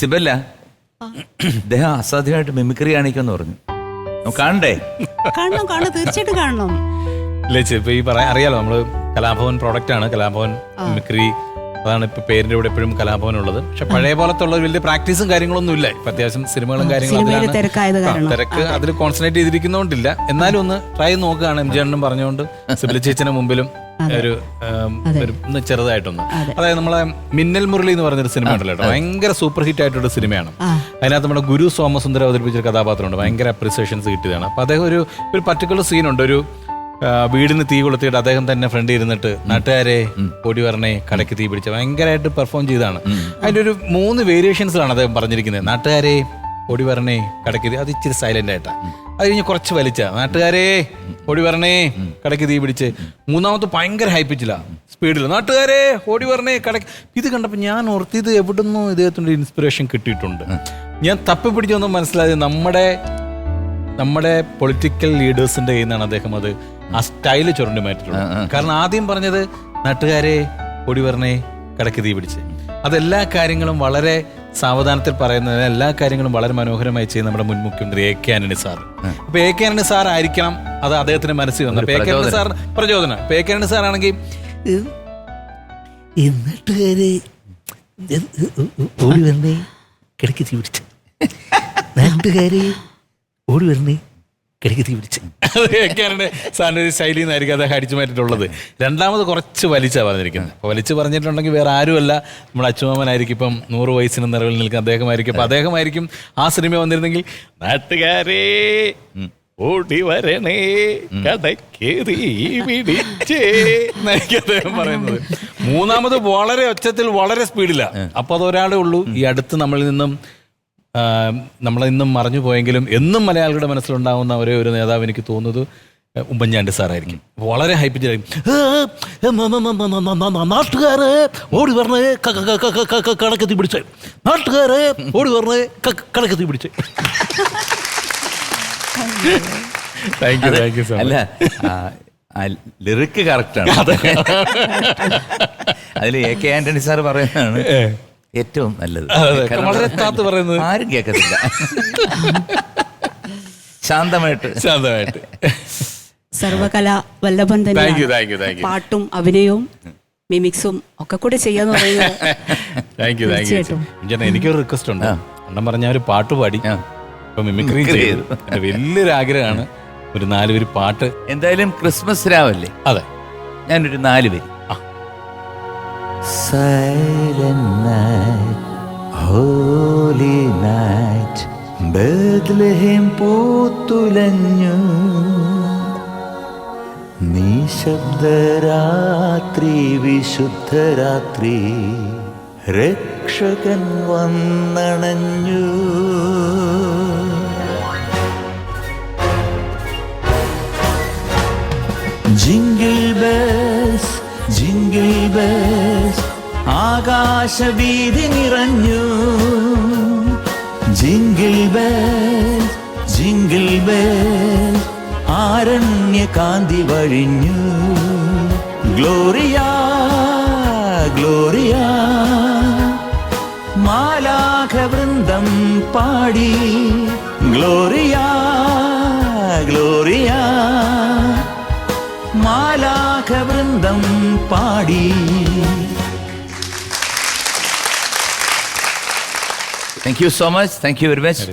സിബല്ല അദ്ദേഹം അസാധ്യമായിട്ട് മിമിക്രി കാണിക്കുമെന്ന് പറഞ്ഞു. നമുക്ക് കാണണ്ടേ? കാണണം കാണണം തീർച്ചയായിട്ടും കാണണം. ഇല്ല ഇപ്പൊ ഈ പറയാ അറിയാലോ നമ്മൾ കലാഭവൻ പ്രോഡക്റ്റ് ആണ് കലാഭവൻ മിമിക്രി അതാണ് ഇപ്പൊ പേരിന്റെ കൂടെ എപ്പോഴും കലാഭവൻ ഉള്ളത് പക്ഷെ പഴയ പോലത്തെ ഉള്ള വലിയ പ്രാക്ടീസും കാര്യങ്ങളൊന്നും ഇല്ല. ഇപ്പൊ അത്യാവശ്യം സിനിമകളും കാര്യങ്ങളും അതിലാണ്. തിരക്ക് അതിൽ കോൺസെൻട്രേറ്റ് ചെയ്തിരിക്കുന്നോണ്ടില്ല. എന്നാലും ഒന്ന് ട്രൈ നോക്കുകയാണ് എം ജി അണ്ണനും പറഞ്ഞുകൊണ്ട് സിബിലി ചേച്ചിന്റെ മുമ്പിലും ഒരു ചെറുതായിട്ടൊന്ന്. അതായത് നമ്മളെ മിന്നൽ മുരളി എന്ന് പറഞ്ഞൊരു സിനിമ ഉണ്ടല്ലോ കേട്ടോ. ഭയങ്കര സൂപ്പർ ഹിറ്റ് ആയിട്ടൊരു സിനിമയാണ്. അതിനകത്ത് നമ്മുടെ ഗുരു സോമസുന്ദരം അവതരിപ്പിച്ച കഥാപാത്രമുണ്ട്. ഭയങ്കര അപ്രിസിയേഷൻസ് കിട്ടിയതാണ്. അപ്പൊ അദ്ദേഹം ഒരു ഒരു പർട്ടിക്കുലർ സീനുണ്ട് ഒരു വീടിന് തീ കൊളുത്തിയിട്ട് അദ്ദേഹം തന്നെ ഫ്രണ്ട് ഇരുന്നിട്ട് നാട്ടുകാരെ ഓടി വരണേ കടയ്ക്ക് തീ പിടിച്ച ഭയങ്കരമായിട്ട് പെർഫോം ചെയ്താണ് അതിന്റെ ഒരു മൂന്ന് വേരിയേഷൻസിലാണ് അദ്ദേഹം പറഞ്ഞിരിക്കുന്നത്. നാട്ടുകാരെ ഓടി വരണേ കടയ്ക്ക് തീ അത് ഇച്ചിരി സൈലന്റ് ആയിട്ടാണ് അത് കഴിഞ്ഞ് കുറച്ച് വലിച്ച. നാട്ടുകാരെ ഓടി വരണേ കടയ്ക്ക് തീ പിടിച്ച്. മൂന്നാമത്തെ ഭയങ്കര ഹൈപ്പിച്ചില്ല സ്പീഡിൽ നാട്ടുകാരെ ഓടി വരണേ കടയ്ക്ക് ഇത് കണ്ടപ്പോൾ ഞാൻ ഓർത്ത് ഇത് എവിടുന്നോ ഇദ്ദേഹത്തിന്റെ ഇൻസ്പിറേഷൻ കിട്ടിയിട്ടുണ്ട്. ഞാൻ തപ്പി പിടിച്ചൊന്നും മനസ്സിലായത് നമ്മുടെ നമ്മുടെ പൊളിറ്റിക്കൽ ലീഡേഴ്സിന്റെ കയ്യിൽ നിന്നാണ് അദ്ദേഹം അത് ആ സ്റ്റൈൽ ചുരുണ്ടി മാറ്റിയിട്ടുള്ളത് കാരണം ആദ്യം പറഞ്ഞത് നാട്ടുകാരെ പൊടി പറഞ്ഞേ കടക്ക് തീ പിടിച്ച്. അതെല്ലാ കാര്യങ്ങളും വളരെ സാവധാനത്തിൽ പറയുന്നതിന് എല്ലാ കാര്യങ്ങളും വളരെ മനോഹരമായി ചെയ്യുന്ന നമ്മുടെ മുൻ മുഖ്യമന്ത്രി എ കെ ആന്റണി സാർ അപ്പൊ എ കെ ആന്റണി സാർ ആയിരിക്കണം അത് അദ്ദേഹത്തിന്റെ മനസ്സിൽ വന്നത്. അപ്പൊ എ കെ ആന്റണി സാർ പ്രചോദനം. അപ്പൊ എ കെ ആന്റണി സാർ ആണെങ്കിൽ നാട്ടുകാര് ഓടി വരണേ കിടക്കി തീ പിടിച്ച്. നാട്ടുകാര് ഓടി വരണേ കിടക്ക് തീ പിടിച്ച്. അതൊക്കെയാണ് സാറിന്റെ ഒരു ശൈലി എന്നായിരിക്കും അദ്ദേഹം അടിച്ചു മാറ്റിയിട്ടുള്ളത്. രണ്ടാമത് കുറച്ച് വലിച്ചാണ് പറഞ്ഞിരിക്കുന്നത്. അപ്പോൾ വലിച്ചു പറഞ്ഞിട്ടുണ്ടെങ്കിൽ വേറെ ആരുമല്ല. നമ്മുടെ അച്ചുമാമനായിരിക്കും ഇപ്പം നൂറ് വയസ്സിന് നിറവിൽ നിൽക്കുന്ന അദ്ദേഹമായിരിക്കും. അപ്പം അദ്ദേഹമായിരിക്കും ആ സിനിമ വന്നിരുന്നെങ്കിൽ നാട്ടുകാരേ ഓടി വരണേ അദ്ദേഹം പറയുന്നത്. മൂന്നാമത് വളരെ ഒച്ചത്തിൽ വളരെ സ്പീഡിലാണ് അപ്പൊ അതൊരാളേ ഉള്ളൂ. ഈ അടുത്ത് നമ്മളിൽ നിന്നും ആ, നമ്മളെ ഇന്നും മറഞ്ഞു പോയെങ്കിലും എന്നും മലയാളികളുടെ മനസ്സിലുണ്ടാവുന്ന ഒരേ ഒരു നേതാവ് എനിക്ക് തോന്നുന്നത് ഉമ്മൻചാണ്ടി സാറായിരിക്കും. വളരെ ഹൈപ്പിച്ചായിരിക്കും നാട്ടുകാരെ ഓടി പറഞ്ഞ് കണക്കെത്തി പിടിച്ച്. നാട്ടുകാരെ ഓടി പറഞ്ഞ് കണക്കെത്തി പിടിച്ച്. Thank you thank you so അല്ല ലിറിക്ക് കറക്റ്റാണ് അതിൽ എ കെ ആന്റണി സാർ പറയുന്നതാണ്. ഏറ്റവും നല്ലത്. വളരെ താത്ത് പറയുന്നത്. ആരും കേൾക്കത്തില്ല. ശാന്തമായിട്ട്. ശാന്തമായിട്ട്. സർവകല വല്ലഭൻ തന്നെ പാട്ടും അഭിനയവും മിമിക്സും ഒക്കെ കൂടെ ചെയ്യാന്ന് പറയുന്നത്. എനിക്കൊരു റിക്വസ്റ്റ് ഉണ്ട്. അണ്ണം പറഞ്ഞ ഒരു പാട്ട് പാടി. ഇപ്പൊ മിമിക്രി ചെയ്തു. വലിയൊരു ആഗ്രഹമാണ് ഒരു നാലുപേര് പാട്ട് എന്തായാലും ക്രിസ്മസ് രാവല്ലേ? അതെ. ഞാനൊരു നാല് പേര് Silent night, holy night, Bethlehem പൂത്തുലഞ്ഞു. നിശബ്ദരാത്രി വിശുദ്ധരാത്രി രക്ഷകൻ വന്നണഞ്ഞു. ആകാശവീതി നിറഞ്ഞു. ജിംഗിൾ ബെൽസ് ജിംഗിൾ ആരണ്യ കാന്തി വഴിഞ്ഞു. ഗ്ലോറിയ ഗ്ലോറിയ മാലാഖവൃന്ദം പാടി. ഗ്ലോറിയ മാലാഖവൃന്ദം പാടി thank you so much thank you very much